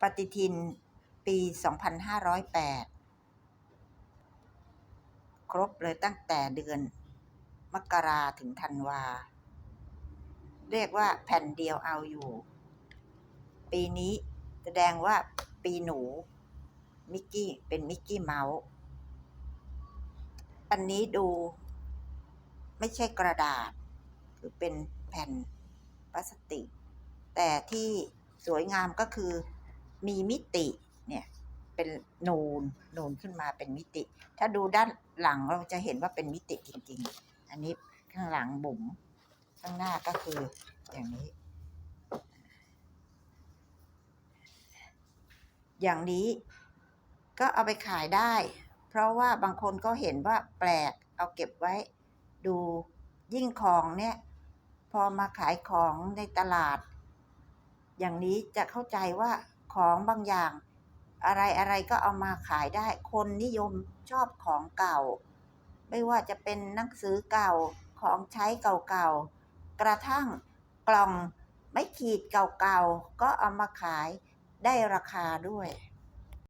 ปฏิทิน ปี 2508 ครบเลยตั้งแต่เดือน มกราถึงธันวา เรียกว่าแผ่นเดียวเอาอยู่ ปีนี้แสดงว่าปีหนู มิกกี้ เป็นมิกกี้เมาส์ อันนี้ดู ไม่ใช่กระดาษ คือเป็นแผ่นพลาสติก แต่ที่สวยงามก็คือ มีมิติเนี่ยเป็นนูนนูนขึ้นมาเป็นมิติ ถ้าดูด้านหลังเราจะเห็นว่าเป็นมิติจริงๆ อันนี้ข้างหลังบุ๋มข้างหน้าก็คืออย่างนี้ อย่างนี้ก็เอาไปขายได้ เพราะว่าบางคนก็เห็นว่าแปลกเอาเก็บไว้ดูยิ่งของเนี่ย พอมาขายของในตลาด อย่างนี้จะเข้าใจว่า ของบางอย่าง อะไรอะไรก็เอามาขายได้ คนนิยมชอบของเก่า ไม่ว่าจะเป็นหนังสือเก่าของใช้เก่าๆ กระทั่งกล่องไม่ขีดเก่าๆ ก็เอามาขายได้ราคาด้วย